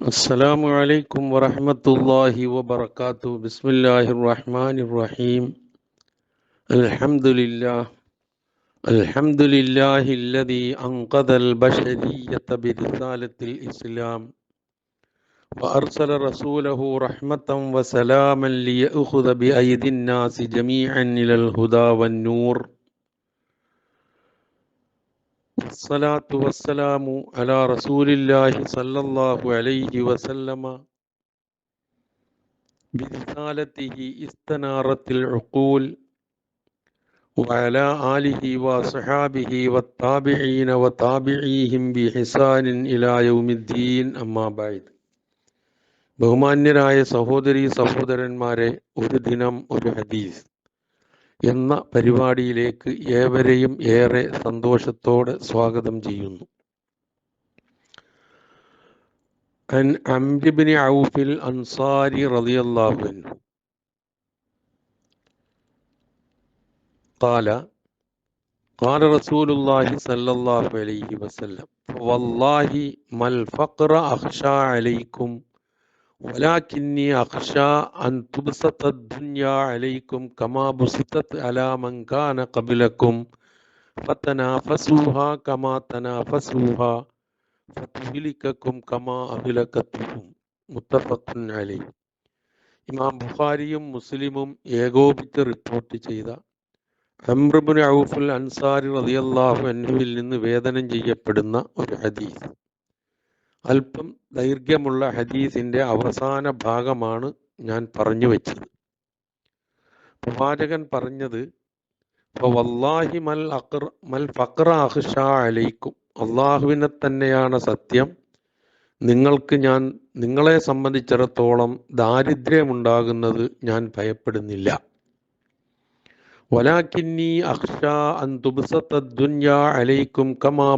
السلام عليكم ورحمة الله وبركاته. بسم الله الرحمن الرحيم. الحمد لله. الحمد لله الذي أنقذ البشرية برسالة الإسلام. وأرسل رسوله رحمة وسلاما ليأخذ بأيدي الناس جميعا إلى الهدى والنور. والصلاة والسلام على رسول الله صلى الله عليه وسلم برسالته استنارت العقول وعلى آله وصحابه والتابعين وتابعيهم بإحسان إلى يوم الدين أما بعد ബഹുമാന്യരായ സഹോദരി സഹോദരന്മാരെ ഒരു ദിനം ഒരു ഹദീസ് എന്ന പരിപാടിയിലേക്ക് ഏവരെയും ഏറെ സന്തോഷത്തോടെ സ്വാഗതം ചെയ്യുന്നു عن عمرو بن عوف الأنصاري رضي الله عنه قال قال رسول الله صلى الله عليه وسلم والله ما الفقر أخشى عليكم ولكني أخشى أن تبسط الدنيا عليكم كما بسطت على من كان قبلكم فتنافسوها كما تنافسوها فتهلككم كما أهلكتهم متفق عليه ഇമാം ബുഖാരിയും മുസ്ലിമും ഏകോപിച്ച് റിപ്പോർട്ട് ചെയ്ത അമ്രബുൻ ഔഫുൽ അൻസാരി റളിയല്ലാഹു അൻഹുവിൽ നിന്ന് വേദനം ചെയ്യപ്പെടുന്ന ഒരു ഹദീസ് അല്പം ദൈർഘ്യമുള്ള ഹദീസിന്റെ അവസാന ഭാഗമാണ് ഞാൻ പറഞ്ഞു വെച്ചത്. പ്രവാചകൻ പറഞ്ഞത് വല്ലാഹി മൽ മൽ അലൈക്കും. അള്ളാഹുവിനെ തന്നെയാണ് സത്യം. നിങ്ങൾക്ക് ഞാൻ നിങ്ങളെ സംബന്ധിച്ചിടത്തോളം ദാരിദ്ര്യമുണ്ടാകുന്നത് ഞാൻ ഭയപ്പെടുന്നില്ല. വലാക്കിന്നി അഖ്ഷാ അൻ അലൈക്കും കമാ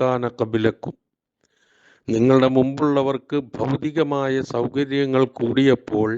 കാന കബിലക്കും നിങ്ങളുടെ മുമ്പുള്ളവർക്ക് ഭൗതികമായ സൗകര്യങ്ങൾ കൂടിയപ്പോൾ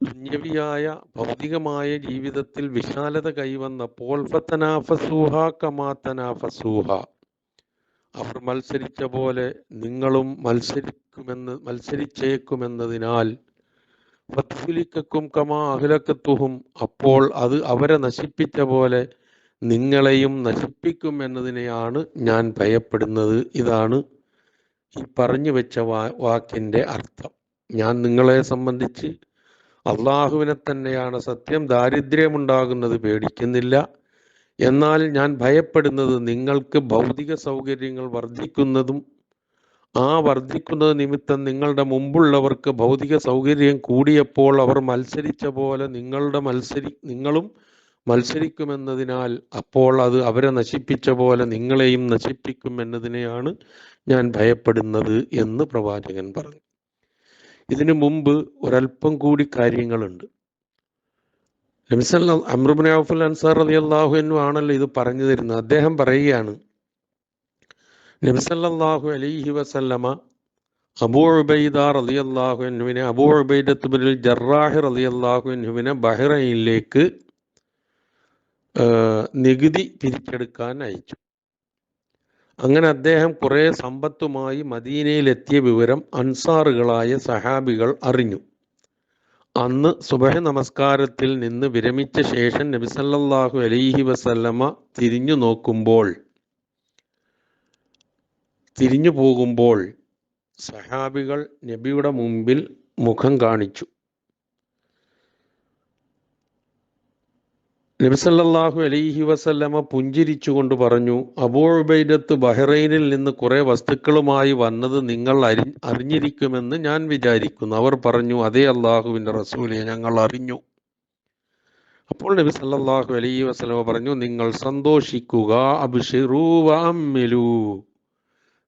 ദുന്യവിയായ ഭൗതികമായ ജീവിതത്തിൽ വിശാലത കൈവന്നപ്പോൾ ഫത്തനാഫസൂഹ കമാത്തനാഫസൂഹ അവർ മത്സരിച്ച പോലെ നിങ്ങളും മത്സരിക്കുമെന്ന് മത്സരിച്ചേക്കുമെന്നതിനാൽ ഫത്തുലിക്കും കമാ അഹിലക്കത്തുഹും അപ്പോൾ അത് അവരെ നശിപ്പിച്ച പോലെ നിങ്ങളെയും നശിപ്പിക്കും എന്നതിനെയാണ് ഞാൻ ഭയപ്പെടുന്നത്. ഇതാണ് ഈ പറഞ്ഞു വെച്ച വാ വാക്കിന്റെ അർത്ഥം. ഞാൻ നിങ്ങളെ സംബന്ധിച്ച് അള്ളാഹുവിനെ തന്നെയാണ് സത്യം ദാരിദ്ര്യമുണ്ടാകുന്നത് പേടിക്കുന്നില്ല. എന്നാൽ ഞാൻ ഭയപ്പെടുന്നത് നിങ്ങൾക്ക് ഭൗതിക സൗകര്യങ്ങൾ വർദ്ധിക്കുന്നതും ആ വർദ്ധിക്കുന്നത് നിമിത്തം നിങ്ങളുടെ മുമ്പുള്ളവർക്ക് ഭൗതിക സൗകര്യം കൂടിയപ്പോൾ അവർ മത്സരിച്ച പോലെ നിങ്ങളുടെ മത്സരി നിങ്ങളും മത്സരിക്കുമെന്നതിനാൽ അപ്പോൾ അത് അവരെ നശിപ്പിച്ച പോലെ നിങ്ങളെയും നശിപ്പിക്കും എന്നതിനെയാണ് ഞാൻ ഭയപ്പെടുന്നത് എന്ന് പ്രവാചകൻ പറഞ്ഞു. ഇതിനു മുമ്പ് ഒരല്പം കൂടി കാര്യങ്ങളുണ്ട്. നബിസല്ല ഔഫുൽ അൻസാർ അലി അള്ളാഹു ആണല്ലോ ഇത് പറഞ്ഞു തരുന്നത്. അദ്ദേഹം പറയുകയാണ് നബിസല്ലാഹു അലൈഹി വസല്ലമ അബൂ ഉബൈദ റലി അള്ളാഹുനുവിനെ അബൂ ഉബൈദത്തുബിനിൽ ജറാഹി അലി അള്ളാഹു എന്നുവിനെ ബഹ്റൈനിലേക്ക് നികുതി പിരിച്ചെടുക്കാൻ അയച്ചു. അങ്ങനെ അദ്ദേഹം കുറെ സമ്പത്തുമായി മദീനയിലെത്തിയ വിവരം അൻസാറുകളായ സഹാബികൾ അറിഞ്ഞു. അന്ന് സുബഹ നമസ്കാരത്തിൽ നിന്ന് വിരമിച്ച ശേഷം നബിസല്ലാഹു അലൈഹി വസല്ലമ തിരിഞ്ഞു നോക്കുമ്പോൾ തിരിഞ്ഞു പോകുമ്പോൾ സഹാബികൾ നബിയുടെ മുമ്പിൽ മുഖം കാണിച്ചു. നബിസല്ലാഹു അലൈഹി വസല്ലമ പുഞ്ചിരിച്ചുകൊണ്ട് പറഞ്ഞു അബൂബൈദത്ത് ബഹ്റൈനിൽ നിന്ന് കുറേ വസ്തുക്കളുമായി വന്നത് നിങ്ങൾ അരി അറിഞ്ഞിരിക്കുമെന്ന് ഞാൻ വിചാരിക്കുന്നു. അവർ പറഞ്ഞു അതേ അള്ളാഹുവിന്റെ റസൂലെ ഞങ്ങൾ അറിഞ്ഞു. അപ്പോൾ നബി സല്ലല്ലാഹു അലൈഹി വസല്ലമ പറഞ്ഞു നിങ്ങൾ സന്തോഷിക്കുക അബ്ഷിറൂ വഅമ്മിലൂ.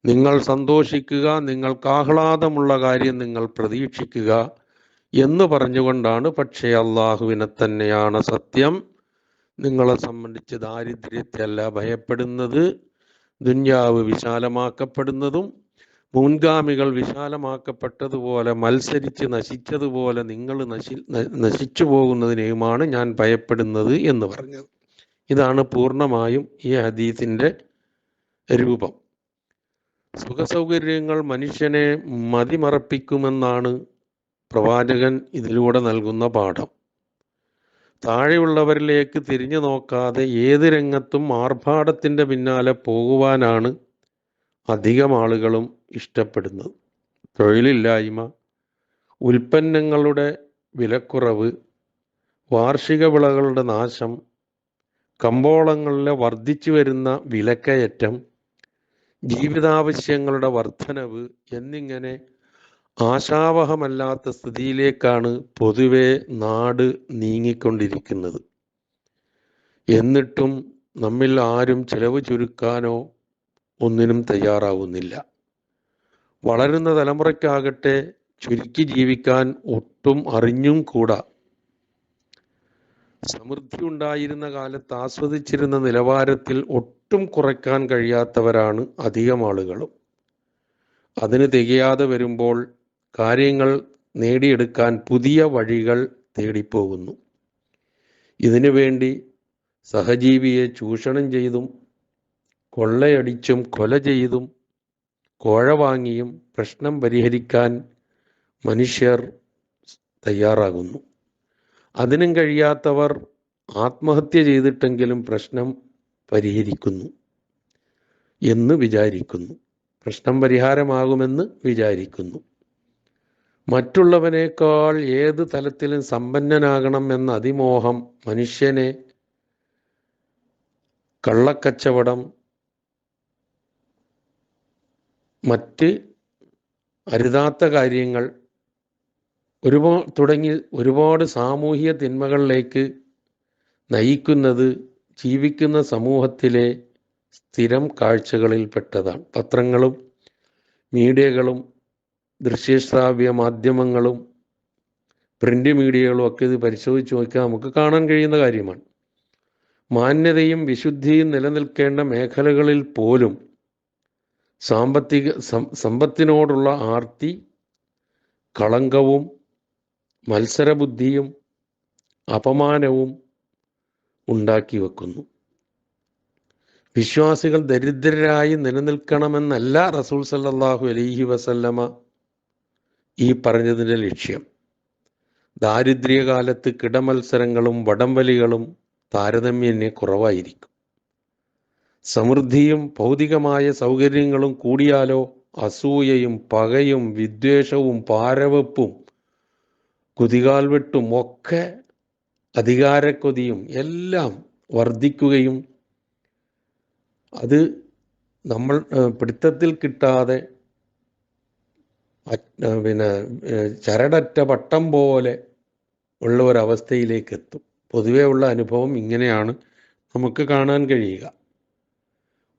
നിങ്ങൾ സന്തോഷിക്കുക നിങ്ങൾക്ക് ആഹ്ലാദമുള്ള കാര്യം നിങ്ങൾ പ്രതീക്ഷിക്കുക എന്ന് പറഞ്ഞുകൊണ്ടാണ് പക്ഷേ അള്ളാഹുവിനെ തന്നെയാണ് സത്യം. നിങ്ങളെ സംബന്ധിച്ച് ദാരിദ്ര്യത്തെ അല്ല ഭയപ്പെടുന്നത്. ദുന്യാവ് വിശാലമാക്കപ്പെടുന്നതും മുൻഗാമികൾ വിശാലമാക്കപ്പെട്ടതുപോലെ മത്സരിച്ച് നശിച്ചതുപോലെ നിങ്ങൾ നശി നശിച്ചു പോകുന്നതിനെയുമാണ് ഞാൻ ഭയപ്പെടുന്നത് എന്ന് പറഞ്ഞത്. ഇതാണ് പൂർണമായും ഈ ഹദീസിന്റെ രൂപം. സുഖസൗകര്യങ്ങൾ മനുഷ്യനെ മതിമറപ്പിക്കുമെന്നാണ് പ്രവാചകൻ ഇതിലൂടെ നൽകുന്ന പാഠം. താഴെയുള്ളവരിലേക്ക് തിരിഞ്ഞു നോക്കാതെ ഏത് രംഗത്തും ആർഭാടത്തിന്റെ പിന്നാലെ പോകുവാനാണ് അധികം ആളുകളും ഇഷ്ടപ്പെടുന്നത്. തൊഴിലില്ലായ്മ ഉൽപ്പന്നങ്ങളുടെ വിലക്കുറവ് വാർഷിക വിളകളുടെ നാശം കമ്പോളങ്ങളിലെ വർദ്ധിച്ചു വരുന്ന വിലക്കയറ്റം ജീവിതാവശ്യങ്ങളുടെ വർധനവ് എന്നിങ്ങനെ ആശാവഹമല്ലാത്ത സ്ഥിതിയിലേക്കാണ് പൊതുവെ നാട് നീങ്ങിക്കൊണ്ടിരിക്കുന്നത്. എന്നിട്ടും നമ്മിൽ ആരും ചെലവ് ചുരുക്കാനോ ഒന്നിനും തയ്യാറാവുന്നില്ല. വളരുന്ന തലമുറയ്ക്കാകട്ടെ ചുരുക്കി ജീവിക്കാൻ ഒട്ടും അറിഞ്ഞും കൂടാ. സമൃദ്ധി ഉണ്ടായിരുന്ന കാലത്ത് ആസ്വദിച്ചിരുന്ന നിലവാരത്തിൽ ഒട്ടും കുറയ്ക്കാൻ കഴിയാത്തവരാണ് അധികം ആളുകളും. അതിന് തികയാതെ വരുമ്പോൾ കാര്യങ്ങൾ നേടിയെടുക്കാൻ പുതിയ വഴികൾ തേടിപ്പോകുന്നു. ഇതിനു വേണ്ടി സഹജീവിയെ ചൂഷണം ചെയ്തും കൊള്ളയടിച്ചും കൊല ചെയ്തും കോഴ വാങ്ങിയും പ്രശ്നം പരിഹരിക്കാൻ മനുഷ്യർ തയ്യാറാകുന്നു. അതിനും കഴിയാത്തവർ ആത്മഹത്യ ചെയ്തിട്ടെങ്കിലും പ്രശ്നം പരിഹരിക്കുന്നു എന്ന് വിചാരിക്കുന്നു. പ്രശ്നം പരിഹാരമാകുമെന്ന് വിചാരിക്കുന്നു. മറ്റുള്ളവനേക്കാൾ ഏത് തലത്തിലും സമ്പന്നനാകണം എന്ന അതിമോഹം മനുഷ്യനെ കള്ളക്കച്ചവടം മറ്റ് അരുതാത്ത കാര്യങ്ങൾ ഒരുപാട് തുടങ്ങി ഒരുപാട് സാമൂഹിക തിന്മകളിലേക്ക് നയിക്കുന്നത് ജീവിക്കുന്ന സമൂഹത്തിലെ സ്ഥിരം കാഴ്ചകളിൽപ്പെട്ടതാണ്. പത്രങ്ങളും മീഡിയകളും ദൃശ്യശ്രാവ്യ മാധ്യമങ്ങളും പ്രിന്റ് മീഡിയകളും ഒക്കെ ഇത് പരിശോധിച്ച് നോക്കിയാൽ നമുക്ക് കാണാൻ കഴിയുന്ന കാര്യമാണ്. മാന്യതയും വിശുദ്ധിയും നിലനിൽക്കേണ്ട മേഖലകളിൽ പോലും സാമ്പത്തിക സമ്പത്തിനോടുള്ള ആർത്തി കളങ്കവും മത്സരബുദ്ധിയും അപമാനവും ഉണ്ടാക്കി വെക്കുന്നു. വിശ്വാസികൾ ദരിദ്രരായി നിലനിൽക്കണമെന്നല്ല റസൂൽ സല്ലാഹു അലൈഹി വസല്ലമ ഈ പറഞ്ഞതിന്റെ ലക്ഷ്യം. ദാരിദ്ര്യകാലത്ത് കിടമത്സരങ്ങളും വടംവലികളും താരതമ്യേന കുറവായിരിക്കും. സമൃദ്ധിയും ഭൗതികമായ സൗകര്യങ്ങളും കൂടിയാലോ അസൂയയും പകയും വിദ്വേഷവും പാരവെപ്പും കുതികാൽവെട്ടും ഒക്കെ അധികാരക്കൊതിയും എല്ലാം വർദ്ധിക്കുകയും അത് നമ്മൾ പിടുത്തത്തിൽ കിട്ടാതെ പിന്നെ ചരടറ്റ പട്ടം പോലെ ഉള്ള ഒരവസ്ഥയിലേക്ക് എത്തും പൊതുവേ ഉള്ള അനുഭവം ഇങ്ങനെയാണ് നമുക്ക് കാണാൻ കഴിയുക.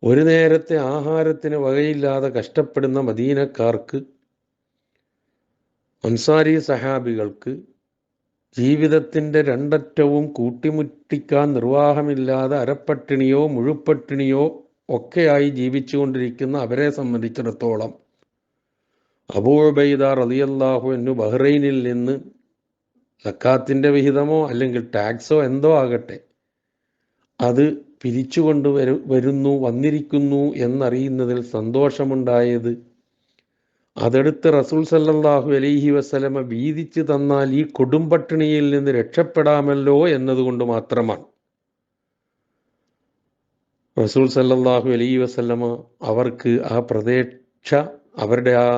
ഒരു നേരത്തെ ആഹാരത്തിന് വകയില്ലാതെ കഷ്ടപ്പെടുന്ന മദീനക്കാർക്ക് അൻസാരി സഹാബികൾക്ക് ജീവിതത്തിന്റെ രണ്ടറ്റവും കൂട്ടിമുട്ടിക്കാൻ നിർവാഹമില്ലാതെ അരപ്പട്ടിണിയോ മുഴുപ്പട്ടിണിയോ ഒക്കെയായി ജീവിച്ചുകൊണ്ടിരിക്കുന്ന അവരെ സംബന്ധിച്ചിടത്തോളം അബൂബൈദ റലിയല്ലാഹു എന്നു ബഹ്റൈനിൽ നിന്ന് സക്കാത്തിന്റെ വിഹിതമോ അല്ലെങ്കിൽ ടാക്സോ എന്തോ ആകട്ടെ അത് പിരിച്ചുകൊണ്ട് വരു വരുന്നു വന്നിരിക്കുന്നു എന്നറിയുന്നതിൽ സന്തോഷമുണ്ടായത് അതെടുത്ത് റസൂൽ സല്ലാഹു അലൈഹി വസ്ലമ വീതിച്ചു തന്നാൽ ഈ കൊടുമ്പട്ടിണിയിൽ നിന്ന് രക്ഷപ്പെടാമല്ലോ എന്നതുകൊണ്ട് മാത്രമാണ്. റസൂൽ സല്ലാഹു അലൈഹി വസ്ലമ അവർക്ക് ആ പ്രതീക്ഷ അവരുടെ ആ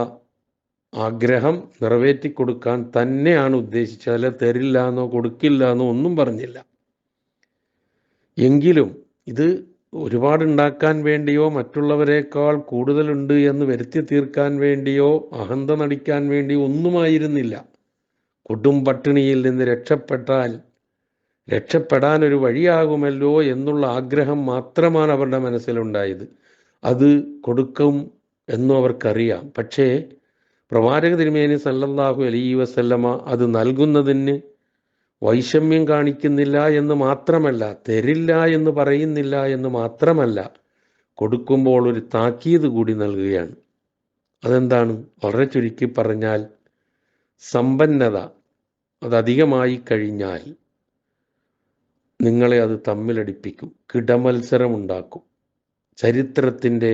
ആഗ്രഹം നിറവേറ്റി കൊടുക്കാൻ തന്നെയാണ് ഉദ്ദേശിച്ചത്. അല്ല തരില്ല എന്നോ കൊടുക്കില്ല എന്നോ ഒന്നും പറഞ്ഞില്ല. എങ്കിലും ഇത് ഒരുപാടുണ്ടാക്കാൻ വേണ്ടിയോ മറ്റുള്ളവരെക്കാൾ കൂടുതലുണ്ട് എന്ന് വരുത്തി തീർക്കാൻ വേണ്ടിയോ അഹന്ത നടിക്കാൻ വേണ്ടിയോ ഒന്നുമായിരുന്നില്ല. കൊടും പട്ടിണിയിൽ നിന്ന് രക്ഷപ്പെട്ടാൽ രക്ഷപ്പെടാൻ ഒരു വഴിയാകുമല്ലോ എന്നുള്ള ആഗ്രഹം മാത്രമാണ് അവരുടെ മനസ്സിലുണ്ടായത്. അത് കൊടുക്കും എന്നും അവർക്കറിയാം. പക്ഷേ പ്രവാചക തിരുമേനി സല്ലല്ലാഹു അലൈഹി വസല്ലമ അത് നൽകുന്നതിന് വൈഷമ്യം കാണിക്കുന്നില്ല എന്ന് മാത്രമല്ല തരില്ല എന്ന് പറയുന്നില്ല എന്ന് മാത്രമല്ല കൊടുക്കുമ്പോൾ ഒരു താക്കീത് കൂടി നൽകുകയാണ്. അതെന്താണ്? വളരെ ചുരുക്കി പറഞ്ഞാൽ സമ്പന്നത അതധികമായി കഴിഞ്ഞാൽ നിങ്ങളെ അത് തമ്മിലടിപ്പിക്കും കിടമത്സരമുണ്ടാക്കും. ചരിത്രത്തിന്റെ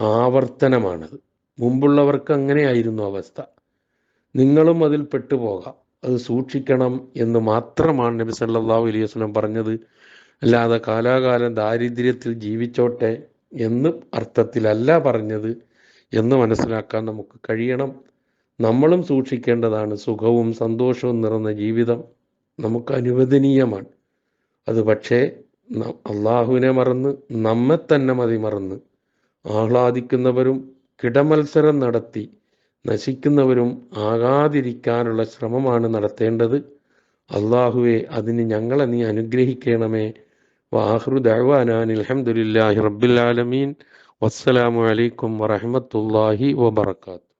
ആവർത്തനമാണത്. മുമ്പുള്ളവർക്ക് അങ്ങനെയായിരുന്നു അവസ്ഥ. നിങ്ങളും അതിൽ പെട്ടുപോകാം. അത് സൂക്ഷിക്കണം എന്ന് മാത്രമാണ് നബി സല്ലല്ലാഹു അലൈഹി വസല്ലം പറഞ്ഞത്. അല്ലാതെ കാലാകാലം ദാരിദ്ര്യത്തിൽ ജീവിച്ചോട്ടെ എന്ന് അർത്ഥത്തിലല്ല പറഞ്ഞത് എന്ന് മനസ്സിലാക്കാൻ നമുക്ക് കഴിയണം. നമ്മളും സൂക്ഷിക്കേണ്ടതാണ്. സുഖവും സന്തോഷവും നിറഞ്ഞ ജീവിതം നമുക്ക് അനുവദനീയമാണ്. അത് പക്ഷേ അള്ളാഹുവിനെ മറന്ന് നമ്മെ തന്നെ മതി മറന്ന് ആഹ്ലാദിക്കുന്നവരും കിടമത്സരം നടത്തി നശിക്കുന്നവരും ആകാതിരിക്കാനുള്ള ശ്രമമാണ് നടത്തേണ്ടത്. അള്ളാഹുവെ അതിന് ഞങ്ങളെ നീ അനുഗ്രഹിക്കണമേ. വാഹ്റു അൽഹംദുലില്ലാഹി റബ്ബിൽ ആലമീൻ. വസ്സലാമു അലൈക്കും വറഹ്മത്തുള്ളാഹി വബറകാതുഹു.